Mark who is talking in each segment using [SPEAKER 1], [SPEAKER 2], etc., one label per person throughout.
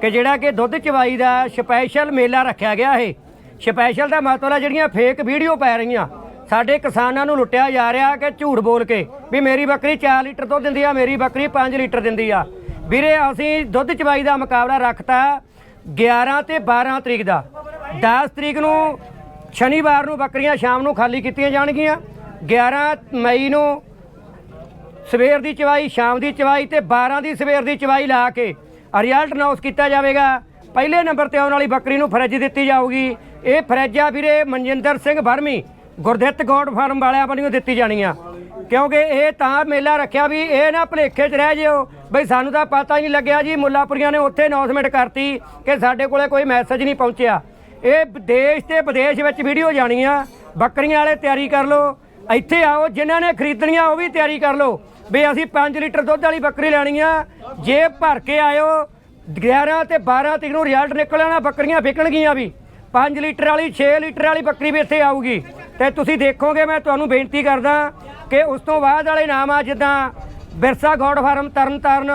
[SPEAKER 1] ਕਿ ਜਿਹੜਾ ਕਿ ਦੁੱਧ ਚਵਾਈ ਦਾ ਸਪੈਸ਼ਲ ਮੇਲਾ ਰੱਖਿਆ ਗਿਆ ਇਹ। ਸਪੈਸ਼ਲ ਦਾ ਮਤਲਬ ਹੈ ਜਿਹੜੀਆਂ ਫੇਕ ਵੀਡੀਓ ਪੈ ਰਹੀਆਂ। ਸਾਡੇ ਕਿਸਾਨਾਂ ਨੂੰ ਲੁੱਟਿਆ ਜਾ ਰਿਹਾ ਕਿ ਝੂਠ ਬੋਲ ਕੇ ਵੀ ਮੇਰੀ ਬੱਕਰੀ 4 ਲੀਟਰ ਦੁੱਧ ਦਿੰਦੀ ਆ, ਮੇਰੀ ਬੱਕਰੀ 5 ਲੀਟਰ ਦਿੰਦੀ ਆ। ਵੀਰੇ, ਅਸੀਂ ਦੁੱਧ ਚਵਾਈ ਦਾ ਮੁਕਾਬਲਾ ਰੱਖਤਾ 11 ਤੇ 12 ਤਰੀਕ ਦਾ। 10 ਤਰੀਕ ਨੂੰ ਸ਼ਨੀਵਾਰ ਨੂੰ ਬੱਕਰੀਆਂ ਸ਼ਾਮ ਨੂੰ ਖਾਲੀ ਕੀਤੀਆਂ ਜਾਣਗੀਆਂ। 11 ਮਈ ਨੂੰ ਸਵੇਰ ਦੀ ਚਵਾਈ, ਸ਼ਾਮ ਦੀ ਚਵਾਈ ਤੇ 12 ਦੀ ਸਵੇਰ ਦੀ ਚਵਾਈ ਲਾ ਕੇ ਰਿਜ਼ਲਟ ਅਨਾਉਂਸ ਕੀਤਾ ਜਾਵੇਗਾ। ਪਹਿਲੇ ਨੰਬਰ ਤੇ ਆਉਣ ਵਾਲੀ ਬੱਕਰੀ ਨੂੰ ਫਰਿੱਜ ਦਿੱਤੀ ਜਾਊਗੀ। ਇਹ ਫਰਿੱਜ ਆ ਵੀਰੇ ਮਨਜਿੰਦਰ ਸਿੰਘ ਵਰਮੀ। ਗੁਰਦਿੱਤ ਗੋਡ ਫਾਰਮ ਵਾਲਿਆਂ ਵੱਲੋਂ ਦਿੱਤੀ ਜਾਣੀ ਆ। ਕਿਉਂਕਿ ਇਹ ਤਾਂ ਮੇਲਾ ਰੱਖਿਆ ਵੀ ਇਹ ਨਾ ਭਲੇਖੇ 'ਚ ਰਹਿ ਜਿਓ। ਬਈ ਸਾਨੂੰ ਤਾਂ ਪਤਾ ਹੀ ਨਹੀਂ ਲੱਗਿਆ ਜੀ, ਮੁੱਲਾਪੁਰੀਆਂ ਨੇ ਉੱਥੇ ਅਨਾਉਂਸਮੈਂਟ ਕਰਤੀ ਕਿ ਸਾਡੇ ਕੋਲੇ ਕੋਈ ਮੈਸੇਜ ਨਹੀਂ ਪਹੁੰਚਿਆ। ਇਹ ਦੇਸ਼ ਤੇ ਵਿਦੇਸ਼ ਵਿੱਚ ਵੀਡੀਓ ਜਾਣੀ ਆ ਬੱਕਰੀਆਂ ਵਾਲੇ ਤਿਆਰੀ ਕਰ ਲਓ। ਇੱਥੇ ਆਓ, ਜਿਨ੍ਹਾਂ ਨੇ ਖਰੀਦਣੀਆਂ ਉਹ ਵੀ ਤਿਆਰੀ ਕਰ ਲਓ। ਵੀ ਅਸੀਂ 5 ਲੀਟਰ ਦੁੱਧ ਵਾਲੀ ਬੱਕਰੀ ਲੈਣੀ ਆ। ਜੇ ਭਰ ਕੇ ਆਇਓ 11 ਤੇ 12 ਤਰੀਕ ਨੂੰ ਰਿਜ਼ਲਟ ਨਿਕਲਣਾ ਬੱਕਰੀਆਂ ਵਿਕਣਗੀਆਂ ਵੀ। 5 ਲੀਟਰ ਵਾਲੀ 6 ਲੀਟਰ ਵਾਲੀ ਬੱਕਰੀ ਵੀ ਇੱਥੇ ਆਊਗੀ। ਤੇ ਤੁਸੀਂ ਦੇਖੋਗੇ, ਮੈਂ ਤੁਹਾਨੂੰ ਬੇਨਤੀ ਕਰਦਾ ਕਿ ਉਸ ਤੋਂ ਬਾਅਦ ਵਾਲੇ ਨਾਮ ਆ, ਜਿੱਦਾਂ ਬਿਰਸਾ ਗੋਡ ਫਾਰਮ ਤਰਨ ਤਾਰਨ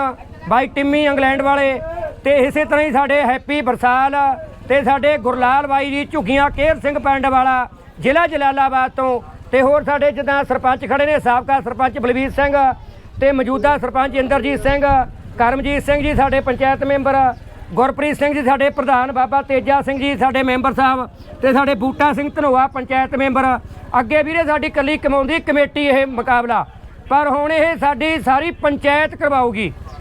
[SPEAKER 1] ਬਾਈ ਟਿੰਮੀ, ਇੰਗਲੈਂਡ ਵਾਲੇ। ਤੇ ਇਸੇ ਤਰ੍ਹਾਂ ਹੀ ਸਾਡੇ ਹੈਪੀ ਬਰਸਾਲ ਤੇ ਸਾਡੇ ਗੁਰਲਾਲ ਬਾਈ ਜੀ, ਝੁੱਗੀਆਂ, ਕੇਰ ਸਿੰਘ ਪਿੰਡ ਵਾਲਾ, ਜ਼ਿਲ੍ਹਾ ਜਲਾਲਾਬਾਦ ਤੋਂ ਤੇ ਹੋਰ ਸਾਡੇ ਜਿੱਦਾਂ ਸਰਪੰਚ ਖੜੇ ਨੇ, ਸਾਬਕਾ ਸਰਪੰਚ ਬਲਵੀਰ ਸਿੰਘ ਤੇ ਮੌਜੂਦਾ ਸਰਪੰਚ ਇੰਦਰਜੀਤ ਸਿੰਘ, ਕਰਮਜੀਤ ਸਿੰਘ ਜੀ ਸਾਡੇ ਪੰਚਾਇਤ ਮੈਂਬਰ, ਗੁਰਪ੍ਰੀਤ ਸਿੰਘ ਜੀ ਸਾਡੇ ਪ੍ਰਧਾਨ, ਬਾਬਾ ਤੇਜਾ ਸਿੰਘ ਜੀ ਸਾਡੇ ਮੈਂਬਰ ਸਾਹਿਬ ਤੇ ਸਾਡੇ ਬੂਟਾ ਸਿੰਘ ਧਨੋਆ ਪੰਚਾਇਤ ਮੈਂਬਰ। ਅੱਗੇ ਵੀਰੇ ਸਾਡੀ ਕੱਲੀ ਕਮਾਉਂਦੀ ਕਮੇਟੀ ਇਹ ਮੁਕਾਬਲਾ, ਪਰ ਹੁਣ ਇਹ ਸਾਡੀ ਸਾਰੀ ਪੰਚਾਇਤ ਕਰਵਾਊਗੀ।